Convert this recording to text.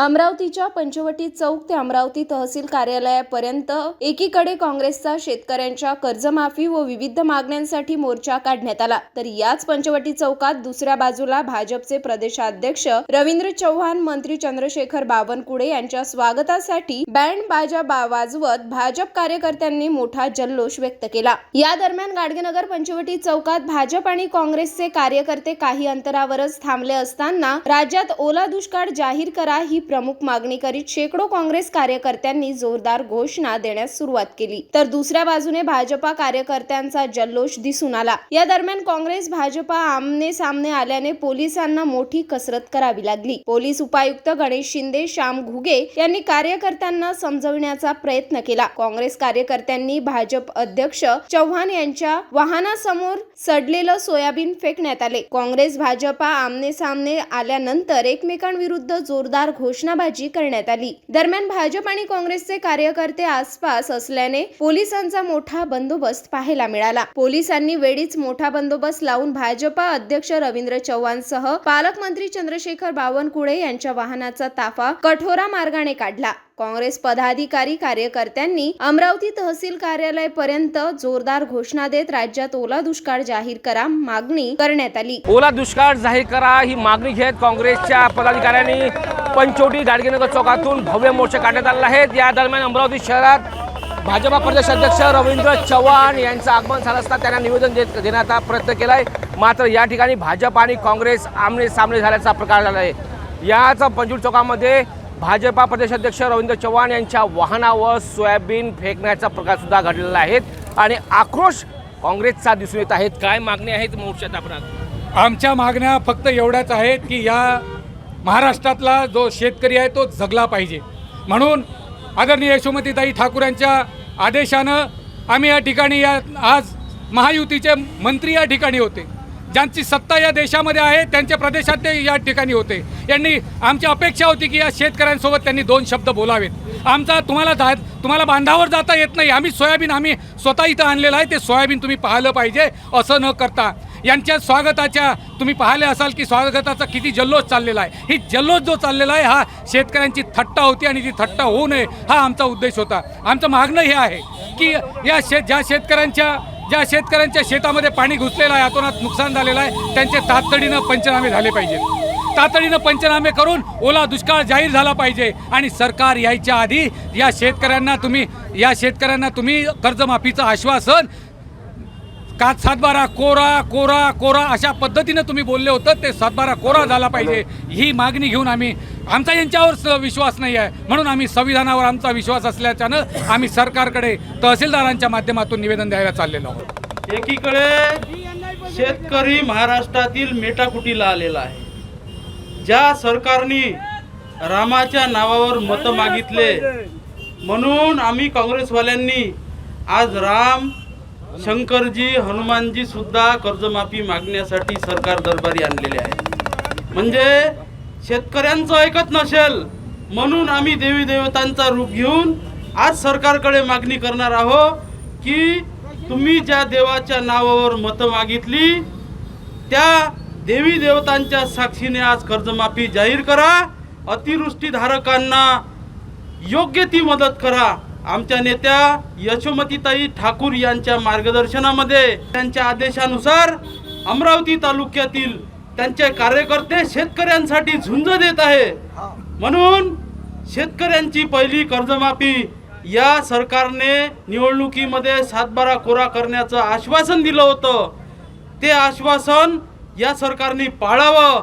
अमरावतीच्या पंचवटी चौक ते अमरावती तहसील कार्यालयापर्यंत एकीकडे काँग्रेसचा शेतकऱ्यांच्या कर्जमाफी व विविध मागण्यांसाठी मोर्चा काढण्यात आला. तर याच पंचवटी चौकात दुसऱ्या बाजूला भाजपचे प्रदेशाध्यक्ष रवींद्र चव्हाण मंत्री चंद्रशेखर बावनकुळे यांच्या स्वागतासाठी बँड बाजा बा- वाजवत भाजप कार्यकर्त्यांनी मोठा जल्लोष व्यक्त केला. या दरम्यान गाडगेनगर पंचवटी चौकात भाजप आणि काँग्रेसचे कार्यकर्ते काही अंतरावरच थांबले असताना राज्यात ओला दुष्काळ जाहीर करा ही प्रमुख मागणी करीत शेकडो काँग्रेस कार्यकर्त्यांनी जोरदार घोषणा देण्यास सुरुवात केली. तर दुसऱ्या बाजूने भाजपा कार्यकर्त्यांचा जल्लोष दिसून आला. या दरम्यान काँग्रेस भाजपा आमने सामने आल्याने पोलिसांना मोठी कसरत करावी लागली. पोलीस उपायुक्त गणेश शिंदे श्याम घुगे यांनी कार्यकर्त्यांना समजवण्याचा प्रयत्न केला. काँग्रेस कार्यकर्त्यांनी भाजप अध्यक्ष चव्हाण यांच्या वाहनासमोर सडलेलं सोयाबीन फेकण्यात आले. काँग्रेस भाजपा आमने सामने आल्यानंतर एकमेकांविरुद्ध जोरदार घोषणाबाजी करण्यात आली. दरम्यान भाजप आणि काँग्रेसचे कार्यकर्ते आसपास असल्याने पोलिसांचा मोठा बंदोबस्त पाहायला मिळाला. पोलिसांनी वेळीच मोठा बंदोबस्त लावून भाजपा अध्यक्ष रवींद्र चव्हाण सह पालकमंत्री चंद्रशेखर बावनकुळे यांच्या वाहनाचा ताफा कठोरा मार्गाने काढला. काँग्रेस पदाधिकारी कार्यकर्त्यांनी अमरावती तहसील कार्यालयापर्यंत जोरदार घोषणा देत राज्यात ओला दुष्काळ जाहीर करा मागणी करण्यात आली. ओला दुष्काळ जाहीर करा ही मागणी घेत काँग्रेसच्या पदाधिकाऱ्यांनी पंचवटी गाडगेनगर चौकातून भव्य मोर्चा काढण्यात आलेला आहे या दरम्यान अमरावती शहरात भाजपा प्रदेश अध्यक्ष रवींद्र चव्हाण यांचं आगमन झालं असता त्यांना निवेदन देत देण्याचा प्रयत्न केला आहे मात्र या ठिकाणी भाजप आणि काँग्रेस आमने सामने झाल्याचा प्रकार झाला आहे याच पंजूर चौकामध्ये भाजपा प्रदेशाध्यक्ष रवींद्र चव्हाण यांच्या वाहनावर सोयाबीन फेकण्याचा प्रकार सुद्धा घडलेला आहे आणि आक्रोश काँग्रेसचा दिसून येत आहेत. काय मागणी आहेत मोर्चात आपण आमच्या मागण्या फक्त एवढ्याच आहेत की या महाराष्ट्रातला जो शेतकरी आहे तो जगला पाहिजे. म्हणून आदरणीय यशोमतीताई ठाकूर यांच्या आदेशानं आम्ही या ठिकाणी या आज महायुतीचे मंत्री या ठिकाणी होते. ज्यांची सत्ता या देशामध्ये आहे त्यांच्या प्रदेशात ते या ठिकाणी होते. यांनी आमची अपेक्षा होती की या शेतकऱ्यांसोबत त्यांनी दोन शब्द बोलावेत. आमचा तुम्हाला जा तुम्हाला बांधावर जाता येत नाही. आम्ही सोयाबीन आम्ही स्वतः इथं आणलेलं आहे. ते सोयाबीन तुम्ही पाहिलं पाहिजे असं न करता. यांच्या स्वागताच्या तुम्ही पाहिले असाल की स्वागताचा किती जल्लोष चाललेला आहे. ही जल्लोष जो चाललेला आहे हा शेतकऱ्यांची थट्टा होती आणि ती थट्टा होऊ नये हा आमचा उद्देश होता. आमचं मागणं हे आहे की या शेत ज्या शेतकऱ्यांच्या ज्या शेतकऱ्यांच्या शेतामध्ये पाणी घुसलेलं आहे अतोनात नुकसान झालेलं आहे त्यांचे तातडीनं पंचनामे झाले पाहिजेत तातडीनं पंचनामे करून ओला दुष्काळ जाहीर झाला पाहिजे आणि सरकार यायच्या आधी या शेतकऱ्यांना तुम्ही या शेतकऱ्यांना तुम्ही कर्जमाफीचं आश्वासन का सातबारा कोरा कोरा कोरा अशा पद्धतीनं तुम्ही बोलले होतं ते सातबारा कोरा झाला पाहिजे. ही मागणी घेऊन आम्ही आमचा यांच्यावर विश्वास नाही आहे. म्हणून आम्ही संविधानावर आमचा विश्वास असल्याच्यानं आम्ही सरकारकडे तहसीलदारांच्या माध्यमातून निवेदन द्यायला चाललेलो आहोत. एकीकडे शेतकरी महाराष्ट्रातील मेटाकुटीला आलेला आहे. ज्या सरकारने रामाच्या नावावर मतं मागितले म्हणून आम्ही काँग्रेसवाल्यांनी आज राम शंकरजी हनुमानजी सुद्धा कर्जमाफी मागण्यासाठी सरकार दरबारी आणलेले आहे. म्हणजे शेतकऱ्यांचं ऐकत नसेल म्हणून आम्ही देवी देवतांचा रूप घेऊन आज सरकारकडे मागणी करणार आहोत की तुम्ही ज्या देवाच्या नावावर मतं मागितली त्या देवी देवतांच्या साक्षीने आज कर्जमाफी जाहीर करा. अतिवृष्टीधारकांना योग्य ती मदत करा. आमच्या नेत्या यशोमतीताई ठाकूर यांच्या मार्गदर्शनामध्ये त्यांच्या आदेशानुसार अमरावती तालुक्यातील त्यांचे कार्यकर्ते शेतकऱ्यांसाठी झुंज देत आहे. म्हणून शेतकऱ्यांची पहिली कर्जमाफी या सरकारने निवडणुकीमध्ये सातबारा कोरा करण्याचं आश्वासन दिलं होतं. ते आश्वासन या सरकारने पाळावं.